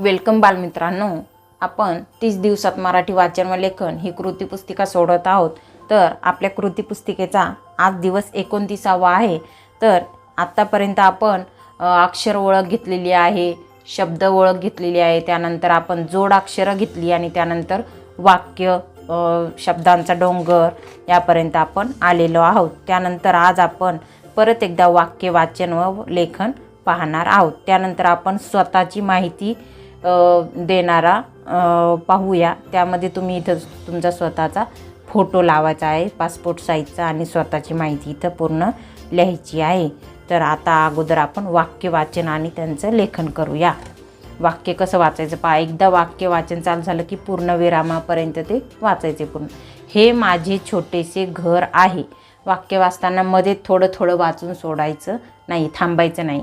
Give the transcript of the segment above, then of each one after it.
Welcome बालमित्रांनो आपण तीस दिवसात मराठी वाचन व लेखन ही कृतीपुस्तिका सोडत आहोत. तर आपल्या कृती पुस्तिकेचा आज दिवस एकोणतीसावा आहे. तर आत्तापर्यंत आपण अक्षर ओळख घेतलेली आहे शब्द ओळख घेतलेली आहे त्यानंतर आपण जोडाक्षरं घेतली आणि त्यानंतर वाक्य शब्दांचा डोंगर यापर्यंत आपण आलेलो आहोत. त्यानंतर आज आपण परत एकदा वाक्य वाचन व लेखन पाहणार आहोत. त्यानंतर आपण स्वतःची माहिती देणारा पाहूया. त्यामध्ये तुम्ही इथं तुमचा स्वतःचा फोटो लावायचा आहे पासपोर्ट साईजचा आणि स्वतःची माहिती इथं पूर्ण लिहायची आहे. तर आता अगोदर आपण वाक्य वाचन आणि त्यांचं लेखन करूया. वाक्य कसं वाचायचं? पहा एकदा वाक्य वाचन चालू झालं की पूर्ण विरामापर्यंत ते वाचायचे पूर्ण. हे माझे छोटेसे घर आहे. वाक्य वाचताना मध्ये थोडं थोडं वाचून सोडायचं नाही थांबायचं नाही.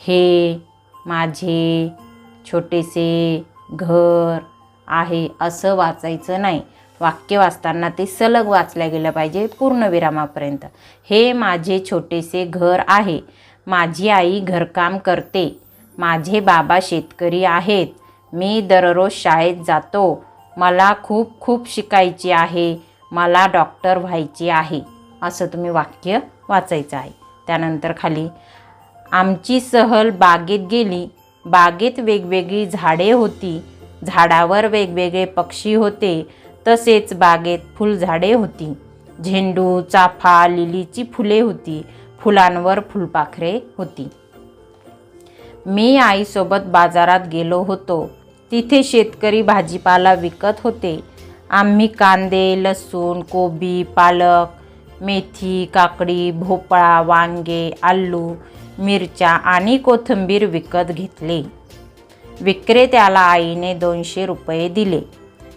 हे माझे छोटेसे घर आहे असं वाचायचं नाही. वाक्य वाचताना ते सलग वाचल्या गेलं पाहिजे पूर्णविरामापर्यंत. हे माझे छोटेसे घर आहे. माझी आई घरकाम करते. माझे बाबा शेतकरी आहेत. मी दररोज शाळेत जातो. मला खूप खूप शिकायचे आहे. मला डॉक्टर व्हायचे आहे. असं तुम्ही वाक्य वाचायचं आहे. त्यानंतर खाली आमची सहल बागेत गेली. बागेत वेगवेगळी झाडे होती. झाडावर वेगवेगळे पक्षी होते. तसेच बागेत फुलझाडे होती. झेंडू चाफा लिलीची फुले होती. फुलांवर फुलपाखरे होती. मी आईसोबत बाजारात गेलो होतो. तिथे शेतकरी भाजीपाला विकत होते. आम्ही कांदे लसूण कोबी पालक मेथी काकडी भोपळा वांगे आलू मिरच्या आणि कोथिंबीर विकत घेतले. विक्रेत्याला आईने दोनशे रुपये दिले.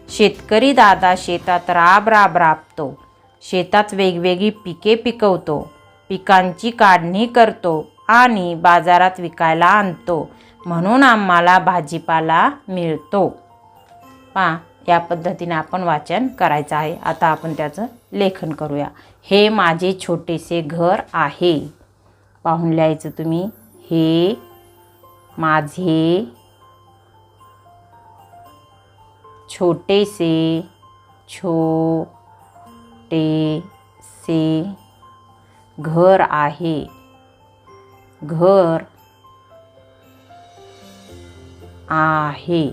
शेतकरी दादा शेतात राब राब राबतो. शेतात वेगवेगळी पिके पिकवतो. पिकांची काढणी करतो आणि बाजारात विकायला आणतो म्हणून आम्हाला भाजीपाला मिळतो. पा या पद्धतीने आपण वाचन करायचं आहे. आता आपण त्याचं लेखन करूया. हे माझे छोटेसे घर आहे. पाहून लिहायचं तुम्ही. हे माझे छोटेसे छोटेसे घर आहे. घर आहे.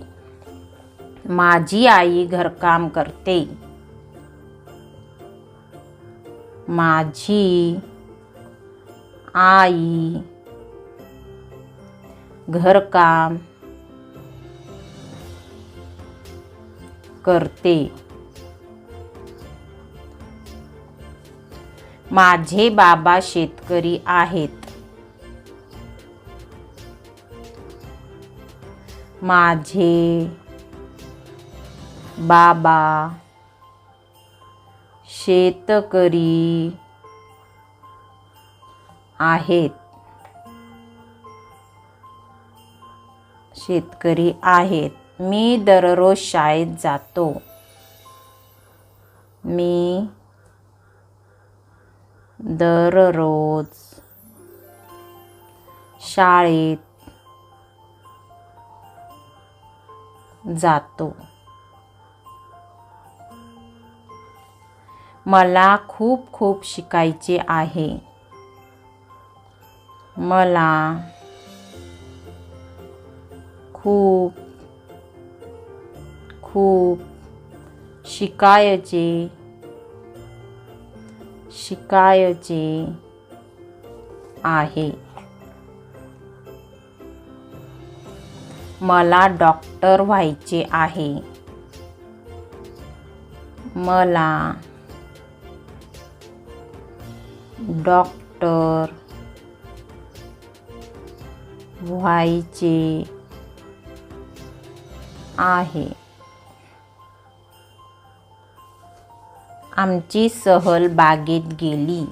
माझी आई घरकाम करते. माझी आई घरकाम करते. माझे बाबा शेतकरी आहेत. माझे बाबा शेतकरी आहेत. शेतकरी आहेत. मी दररोज शाळेत जातो. मी दररोज शाळेत जातो. मला खूप खूप शिकायचे आहे. मला खूप खूप शिकायचे शिकायचे आहे. मला डॉक्टर व्हायचे आहे. मला डॉक्टर व्हायचे आहे. आमची सहल बागेत गेली.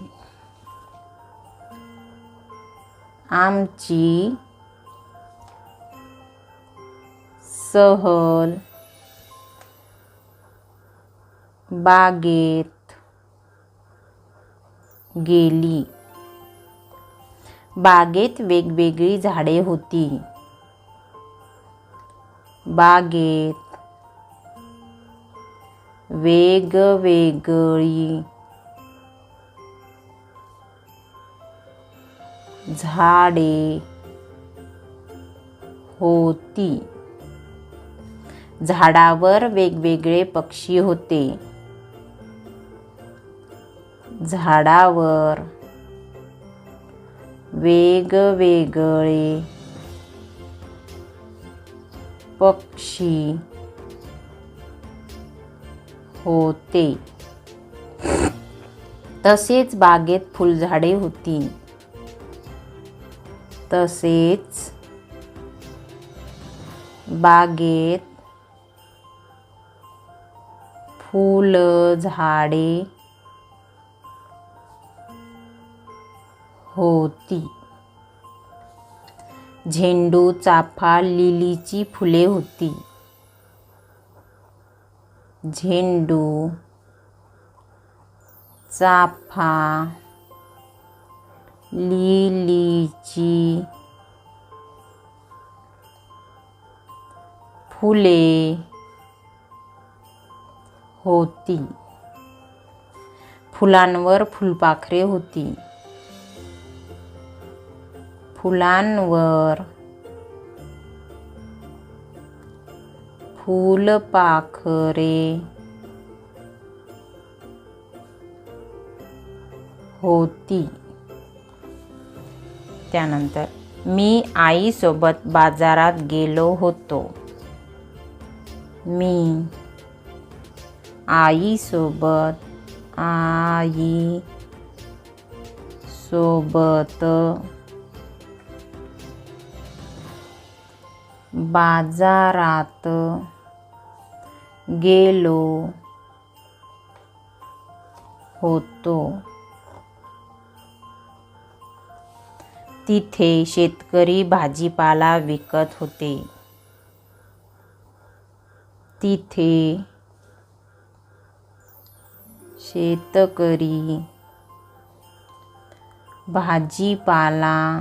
आमची सहल बागेत गेली. बागेत वेगवेगळी झाडे होती. बागेत वेगवेगळी झाडे होती. झाडावर वेगवेगळे पक्षी होते. झाडावर वेगवेगळे पक्षी होते. तसेच बागेत फुलझाडे होती. तसेच बागेत फुलझाडे होती. झेंडू चाफा लिलीची फुले होती. झेंडू चाफा लिलीची फुले होती. फुलांवर फुलपाखरे होती. फुलांवर. फुलपाखरे होती. त्यानंतर मी आईसोबत बाजारात गेलो होतो. मी आईसोबत आई सोबत बाजारात गेलो होतो. तिथे शेतकरी भाजीपाला विकत होते. तिथे शेतकरी भाजीपाला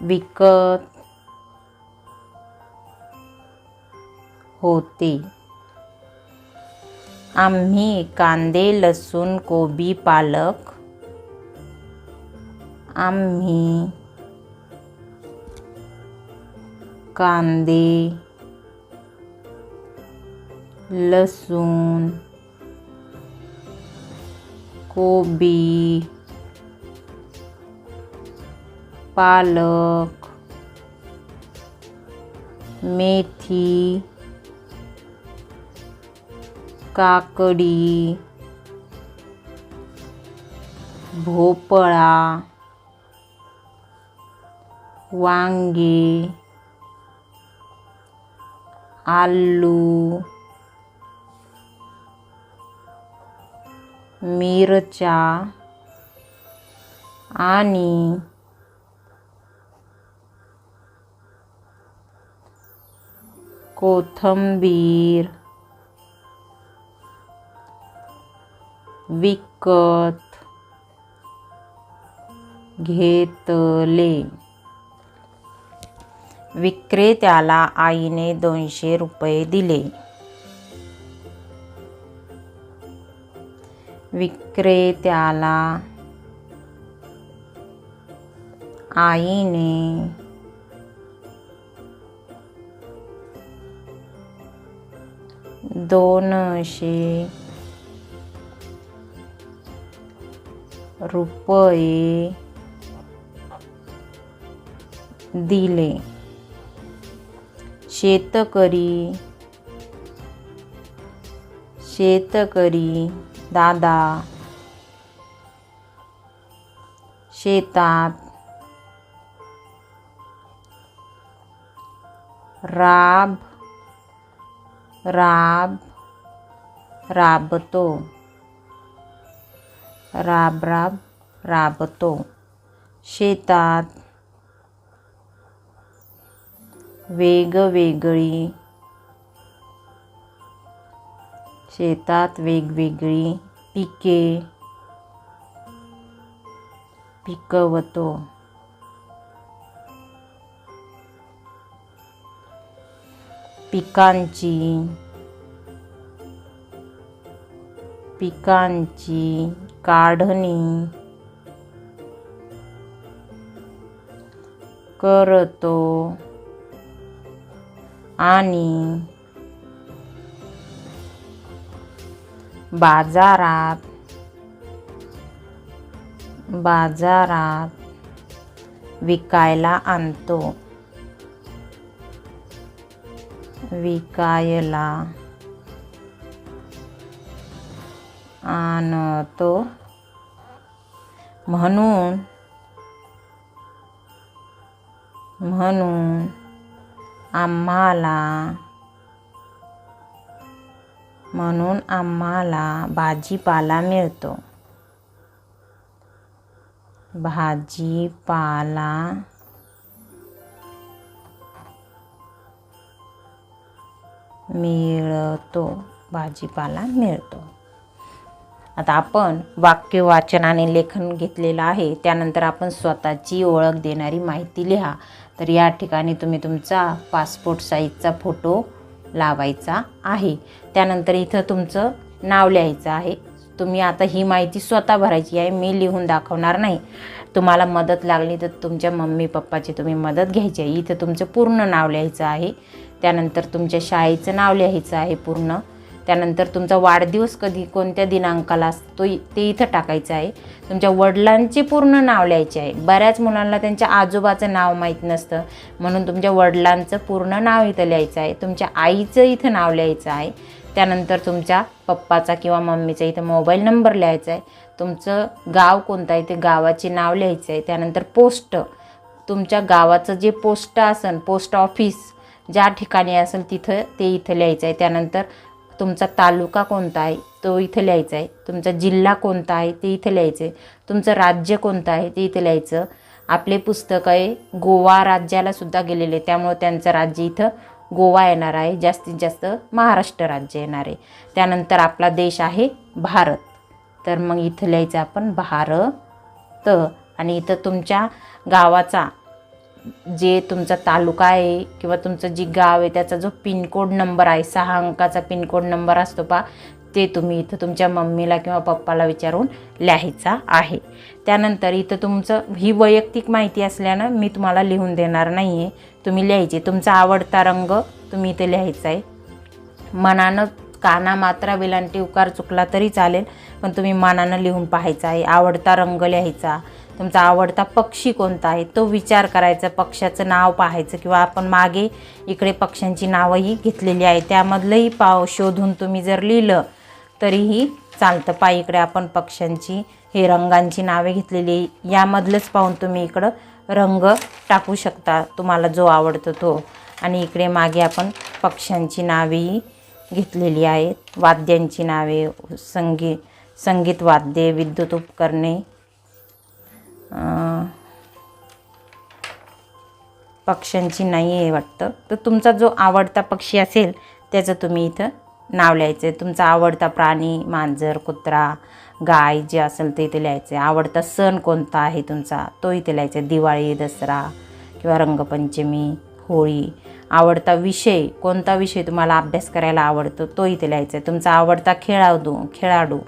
विकत होते. आम्ही कांदे लसूण कोबी पालक आम्ही कांदे लसूण कोबी पालक मेथी काकडी भोपळा वांगे आलू मिरच्या आणि कोथंबीर विकत घेतले. विक्रेत्याला आईने दोनशे रुपये दिले. विक्रेत्याला आईने दोनशे रुपये दिले. शेतकरी शेतकरी दादा शेतात राब राब राबतो. राब राब राबतो. शेतात वेगवेगळी शेतात वेगवेगळी पिके पिकवतो. पिकांची पिकांची काढणी करतो आणि बाजारात बाजारात विकायला आणतो. विकायला. आणतो म्हणून म्हणून आम्हाला म्हणून आम्हाला भाजीपाला मिळतो. भाजीपाला मिळतो. भाजीपाला मिळतो. आता आपण वाक्य वाचन आणि लेखन घेतलेलं आहे. त्यानंतर आपण स्वतःची ओळख देणारी माहिती लिहा. तर या ठिकाणी तुम्ही तुमचा पासपोर्ट साईजचा फोटो लावायचा आहे. त्यानंतर इथं तुमचं नाव लिहायचं आहे. तुम्ही आता ही माहिती स्वतः भरायची आहे. मी लिहून दाखवणार नाही. तुम्हाला मदत लागली तर तुमच्या मम्मी पप्पाची तुम्ही मदत घ्यायची आहे. इथं तुमचं पूर्ण नाव लिहायचं आहे. त्यानंतर तुमच्या शाळेचं नाव लिहायचं आहे पूर्ण. त्यानंतर तुमचा वाढदिवस कधी कोणत्या दिनांकाला असतो इ- ते इथं टाकायचं आहे. तुमच्या वडिलांचे पूर्ण नाव लिहायचे आहे. बऱ्याच मुलांना त्यांच्या आजोबाचं नाव माहीत नसतं. म्हणून तुमच्या वडिलांचं पूर्ण नाव इथं लिहायचं आहे. तुमच्या आईचं इथं नाव लिहायचं आहे. त्यानंतर तुमच्या पप्पाचा किंवा मम्मीचा इथं मोबाईल नंबर लिहायचा आहे. तुमचं गाव कोणतं आहे ते गावाचे नाव लिहायचं आहे. त्यानंतर पोस्ट. तुमच्या गावाचं जे पोस्ट असन पोस्ट ऑफिस ज्या ठिकाणी असेल तिथं ते इथं लिहायचं आहे. त्यानंतर तुमचा तालुका कोणता आहे तो इथं लिहायचा आहे. तुमचा जिल्हा कोणता आहे ते इथं लिहायचं आहे. तुमचं राज्य कोणतं आहे ते इथं लिहायचं. आपले पुस्तक आहे गोवा राज्याला सुद्धा गेलेले. त्यामुळं त्यांचं राज्य इथं गोवा येणार आहे. जास्तीत जास्त महाराष्ट्र राज्य येणार आहे. त्यानंतर आपला देश आहे भारत. तर मग इथं लिहायचं आपण भारत. आणि इथं तुमच्या गावाचा जे तुमचा तालुका आहे किंवा तुमचं जे गाव आहे त्याचा जो पिनकोड नंबर आहे सहा अंकाचा पिनकोड नंबर असतो पा ते तुम्ही इथं तुमच्या मम्मीला किंवा पप्पाला विचारून लिहायचा आहे. त्यानंतर इथं तुमचं ही वैयक्तिक माहिती असल्यानं मी तुम्हाला लिहून देणार नाही आहे तुम्ही लिहायचे तुमचा आवडता रंग तुम्ही इथे लिहायचा आहे. मनानं काना मात्रा वेलांटी उकार चुकला तरी चालेल पण तुम्ही मनानं लिहून पाहायचा आहे. आवडता रंग लिहायचा. तुमचा आवडता पक्षी कोणता आहे? तो विचार करायचा पक्षाचं नाव पाहायचं किंवा आपण मागे इकडे पक्ष्यांची नावंही घेतलेली आहे. त्यामधलंही पाव शोधून तुम्ही जर लिहिलं तरीही चालतं. पा इकडे आपण पक्ष्यांची हे रंगांची नावे घेतलेली यामधलंच पाहून तुम्ही इकडं रंग टाकू शकता तुम्हाला जो आवडतो तो. आणि इकडे मागे आपण पक्ष्यांची नावेही घेतलेली आहेत. वाद्यांची नावे संगी संगीत वाद्ये विद्युत उपकरणे पक्ष्यांची नाही आहे वाटतं. तर तुमचा जो आवडता पक्षी असेल त्याचं तुम्ही इथं नाव लिहायचं आहे तुमचा आवडता प्राणी मांजर कुत्रा गाय जे असेल ते इथे लिहायचं आहे आवडता सण कोणता आहे तुमचा? तो इथे लिहायचा आहे दिवाळी दसरा किंवा रंगपंचमी होळी. आवडता विषय कोणता विषय तुम्हाला अभ्यास करायला आवडतो तो इथे लिहायचा आहे तुमचा आवडता खेळाडू खेळाडू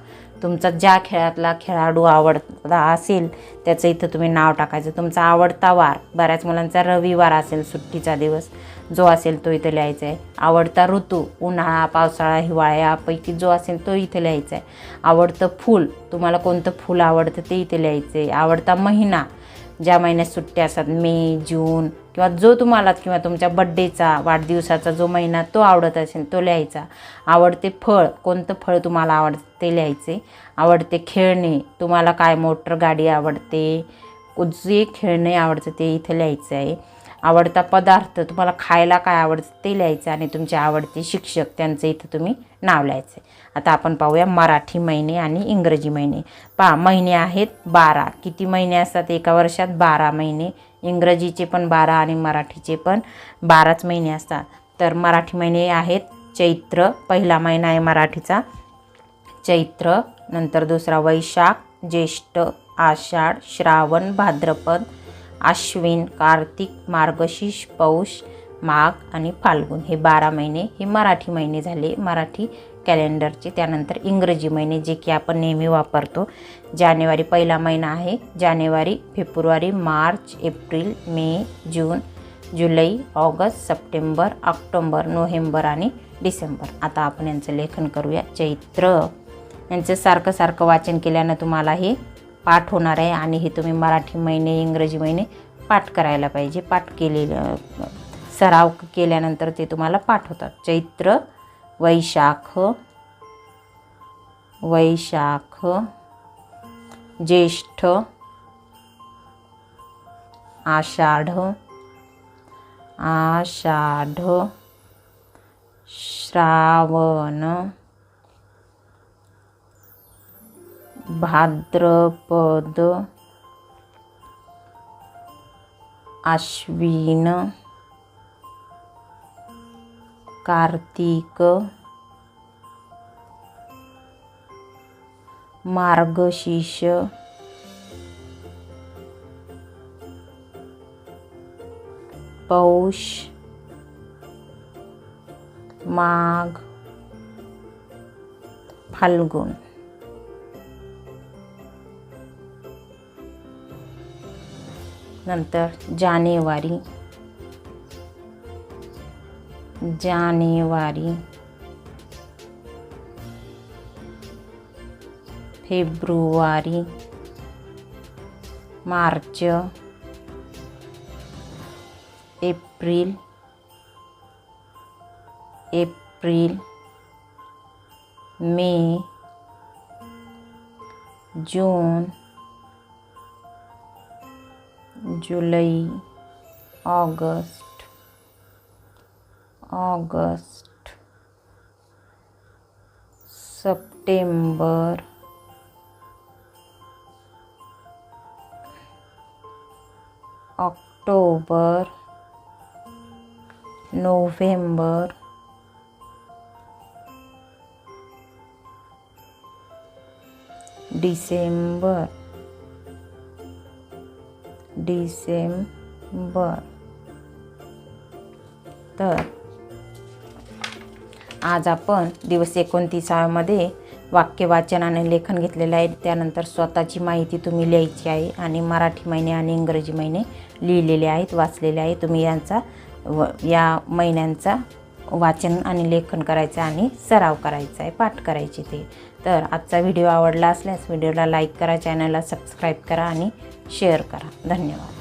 तुमचा ज्या खेळातला खेळाडू आवडता असेल त्याचं इथं तुम्ही नाव टाकायचं. तुमचा आवडता वार बऱ्याच मुलांचा रविवार असेल सुट्टीचा दिवस जो असेल तो इथं लिहायचा आहे आवडता ऋतू उन्हाळा पावसाळा हिवाळा यापैकी जो असेल तो इथे लिहायचा आहे आवडतं फूल तुम्हाला कोणतं फूल आवडतं ते इथे लिहायचं आहे आवडता महिना ज्या महिन्यात सुट्ट्या असतात मे जून किंवा जो तुम्हाला किंवा तुमच्या बड्डेचा वाढदिवसाचा जो महिना तो आवडत असेल तो लिहायचा. आवडते फळ कोणतं फळ तुम्हाला आवडतं ते लिहायचे? आवडते खेळणे तुम्हाला काय मोटर गाडी आवडते? जे खेळणे आवडतं ते इथं लिहायचं आहे. आवडता पदार्थ तुम्हाला खायला काय आवडतं ते लिहायचं आणि तुमचे आवडते शिक्षक त्यांचं इथं तुम्ही नाव लिहायचं. आहे आता आपण पाहूया मराठी महिने आणि इंग्रजी महिने. पहा महिने आहेत बारा. किती महिने असतात? एका वर्षात बारा महिने. इंग्रजीचे पण बारा आणि मराठीचे पण बाराच महिने असतात. तर मराठी महिने आहेत चैत्र. पहिला महिना आहे मराठीचा. चैत्र नंतर दुसरा वैशाख ज्येष्ठ आषाढ श्रावण भाद्रपद आश्विन कार्तिक मार्गशीर्ष पौष माघ आणि फाल्गुन. हे बारा महिने हे मराठी महिने झाले. मराठी कॅलेंडरचे त्यानंतर इंग्रजी महिने जे की आपण नेहमी वापरतो. जानेवारी पहिला महिना आहे. जानेवारी फेब्रुवारी मार्च एप्रिल मे जून जुलै ऑगस्ट सप्टेंबर ऑक्टोंबर नोव्हेंबर आणि डिसेंबर. आता आपण यांचं लेखन करूया. चैत्र. यांचं सारखं सारखं वाचन केल्यानं तुम्हाला हे पाठ होणार आहे आणि हे तुम्ही मराठी महिने इंग्रजी महिने पाठ करायला पाहिजे. पाठ केलेलं सराव केल्यानंतर ते तुम्हाला पाठ होतात चैत्र वैशाख वैशाख ज्येष्ठ आषाढ आषाढ श्रावण भाद्रपद आश्विन कार्तिक मार्गशीर्ष पौष माघ फाल्गुन. नंतर जानेवारी। जानेवारी। February. March. April. April. May. June. जुलै August August September October November December December. तर आज आपण दिवस एकोणतीसामध्ये वाक्यवाचन आणि लेखन घेतलेलं आहे. त्यानंतर स्वतःची माहिती तुम्ही लिहायची आहे आणि मराठी महिने आणि इंग्रजी महिने लिहिलेले आहेत वाचलेले आहे तुम्ही यांचा व या महिन्यांचा वाचन आणि लेखन करायचं आणि सराव करायचा आहे पाठ करायचे ते. तर आजचा व्हिडिओ आवडला असल्यास व्हिडिओला लाईक करा चॅनलला सबस्क्राईब करा आणि शेअर करा. धन्यवाद.